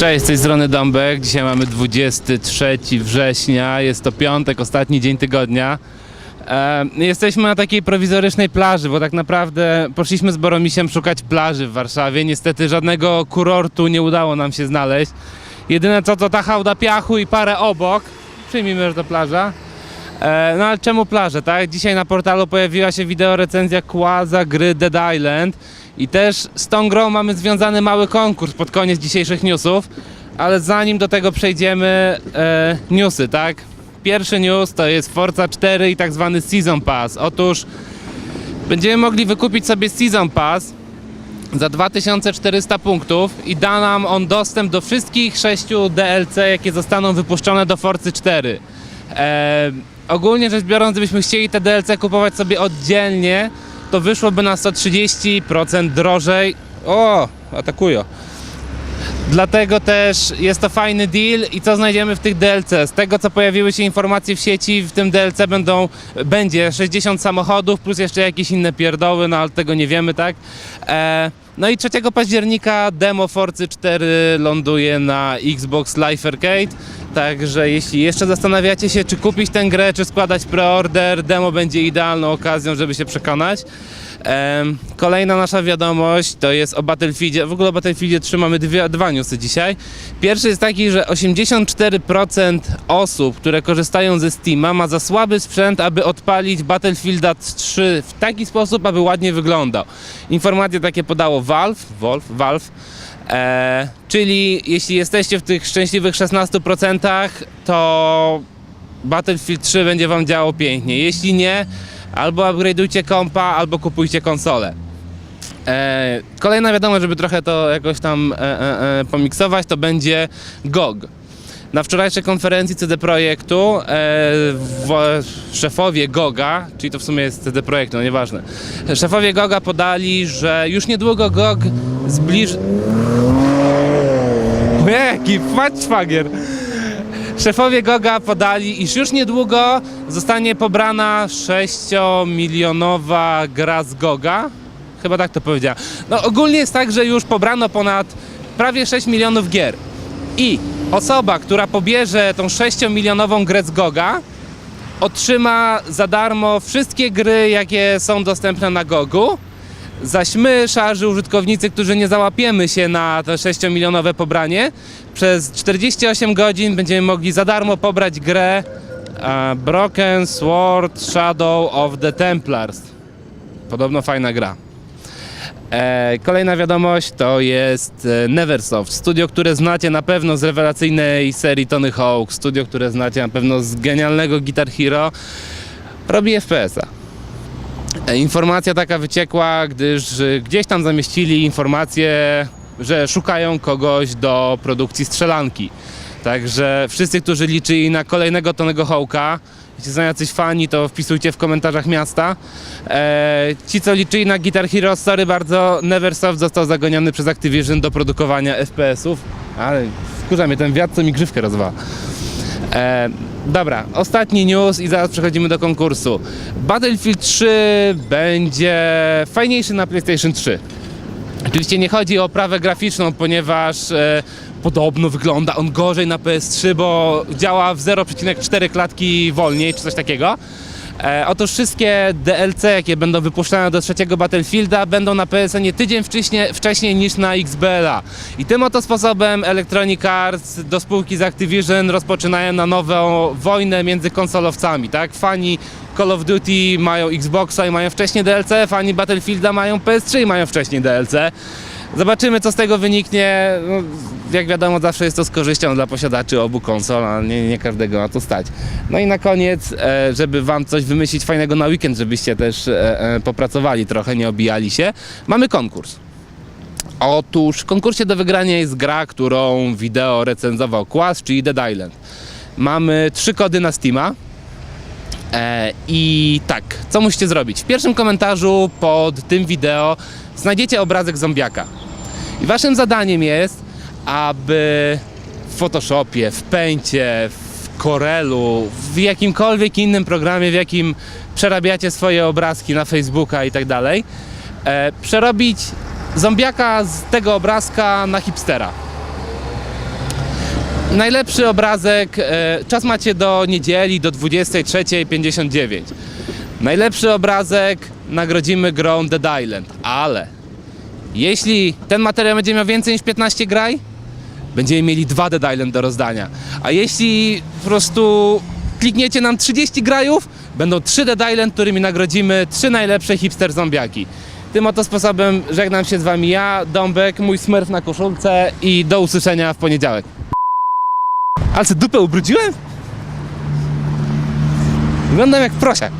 Cześć, z tej strony Dąbek. Dzisiaj mamy 23 września. Jest to piątek, ostatni dzień tygodnia. E, jesteśmy na takiej prowizorycznej plaży, bo tak naprawdę poszliśmy z Boromisiem szukać plaży w Warszawie. Niestety żadnego kurortu nie udało nam się znaleźć. Jedyne co to ta hałda piachu i parę obok. Przyjmijmy, że to plaża. E, no ale czemu plaże, tak? Dzisiaj na portalu pojawiła się wideo recenzja Kłaza gry Dead Island i też z tą grą mamy związany mały konkurs pod koniec dzisiejszych newsów, ale zanim do tego przejdziemy, e, newsy, tak? Pierwszy news to jest Forza 4 i tak zwany Season Pass. Otóż będziemy mogli wykupić sobie Season Pass za 2400 punktów i da nam on dostęp do wszystkich sześciu DLC, jakie zostaną wypuszczone do Forcy 4. E, ogólnie rzecz biorąc, gdybyśmy chcieli te DLC kupować sobie oddzielnie, to wyszłoby na 130% drożej. O, atakują. Dlatego też jest to fajny deal i co znajdziemy w tych DLC? Z tego co pojawiły się informacje w sieci, w tym DLC będą, będzie 60 samochodów plus jeszcze jakieś inne pierdoły, no ale tego nie wiemy, tak? E, no i 3 października demo Forcy 4 ląduje na Xbox Live Arcade, także jeśli jeszcze zastanawiacie się, czy kupić tę grę, czy składać preorder, demo będzie idealną okazją, żeby się przekonać. Kolejna nasza wiadomość to jest o Battlefieldzie. W ogóle o Battlefieldzie 3 mamy dwie, dwa newsy dzisiaj. Pierwszy jest taki, że 84% osób, które korzystają ze Steama ma za słaby sprzęt, aby odpalić Battlefielda 3 w taki sposób, aby ładnie wyglądał. Informacje takie podało Valve, Valve, Valve e, czyli jeśli jesteście w tych szczęśliwych 16%, to Battlefield 3 będzie wam działał pięknie. Jeśli nie, albo upgrade'ujcie kompa, albo kupujcie konsolę. E, kolejna wiadomość, żeby trochę to jakoś tam e, e, e, pomiksować, to będzie GOG. Na wczorajszej konferencji CD Projektu e, w, szefowie GOGA, czyli to w sumie jest CD Projektu, no nieważne, szefowie GOGA podali, że już niedługo GOG zbliży... Jaki faczwagier! Szefowie Goga podali, iż już niedługo zostanie pobrana 6-milionowa gra z Goga. Chyba tak to powiedziałem. No ogólnie jest tak, że już pobrano ponad prawie 6 milionów gier. I osoba, która pobierze tą 6-milionową grę z Goga, otrzyma za darmo wszystkie gry, jakie są dostępne na Gogu. Zaś my, szarzy użytkownicy, którzy nie załapiemy się na to 6-milionowe pobranie, przez 48 godzin będziemy mogli za darmo pobrać grę e, Broken Sword Shadow of the Templars. Podobno fajna gra. E, kolejna wiadomość to jest e, Neversoft, studio, które znacie na pewno z rewelacyjnej serii Tony Hawk, studio, które znacie na pewno z genialnego Guitar Hero, robi FPS-a. E, Informacja taka wyciekła, gdyż e, gdzieś tam zamieścili informację, że szukają kogoś do produkcji strzelanki. Także wszyscy, którzy liczyli na kolejnego Tonego Hawka, jeśli są jacyś fani, to wpisujcie w komentarzach miasta. E, ci, co liczyli na Guitar Hero, sorry bardzo, Neversoft został zagoniony przez Activision do produkowania FPS-ów. Ale wkurza mnie ten wiatr, co mi grzywkę rozwala. E, dobra, ostatni news i zaraz przechodzimy do konkursu. Battlefield 3 będzie fajniejszy na PlayStation 3. Oczywiście nie chodzi o oprawę graficzną, ponieważ e, podobno wygląda on gorzej na PS3, bo działa w 0,4 klatki wolniej, czy coś takiego. E, otóż wszystkie DLC, jakie będą wypuszczane do trzeciego Battlefielda, będą na PSN tydzień wcześniej, wcześniej niż na XBLA. I tym oto sposobem Electronic Arts do spółki z Activision rozpoczynają na nową wojnę między konsolowcami, tak? Fani Call of Duty mają Xboxa i mają wcześniej DLC, fani Battlefielda mają PS3 i mają wcześniej DLC. Zobaczymy, co z tego wyniknie. No, jak wiadomo, zawsze jest to z korzyścią dla posiadaczy obu konsol, a nie, nie każdego na to stać. No i na koniec, e, żeby Wam coś wymyślić fajnego na weekend, żebyście też e, e, popracowali trochę, nie obijali się, mamy konkurs. Otóż w konkursie do wygrania jest gra, którą wideo recenzował Kłas, czyli Dead Island. Mamy trzy kody na Steama. E, I tak, co musicie zrobić? W pierwszym komentarzu pod tym wideo znajdziecie obrazek zombiaka. I waszym zadaniem jest, aby w Photoshopie, w Paincie, w Corelu, w jakimkolwiek innym programie, w jakim przerabiacie swoje obrazki na Facebooka i tak dalej, e, przerobić zombiaka z tego obrazka na hipstera. Najlepszy obrazek, e, czas macie do niedzieli, do 23.59. Najlepszy obrazek nagrodzimy grą Dead Island, ale jeśli ten materiał będzie miał więcej niż 15 graj, będziemy mieli dwa Dead Island do rozdania. A jeśli po prostu klikniecie nam 30 grajów, będą 3 Dead Island, którymi nagrodzimy trzy najlepsze hipster zombiaki. Tym oto sposobem żegnam się z wami ja, Dąbek, mój smurf na koszulce i do usłyszenia w poniedziałek. Ale co, dupę ubrudziłem? Wyglądam jak prosiak.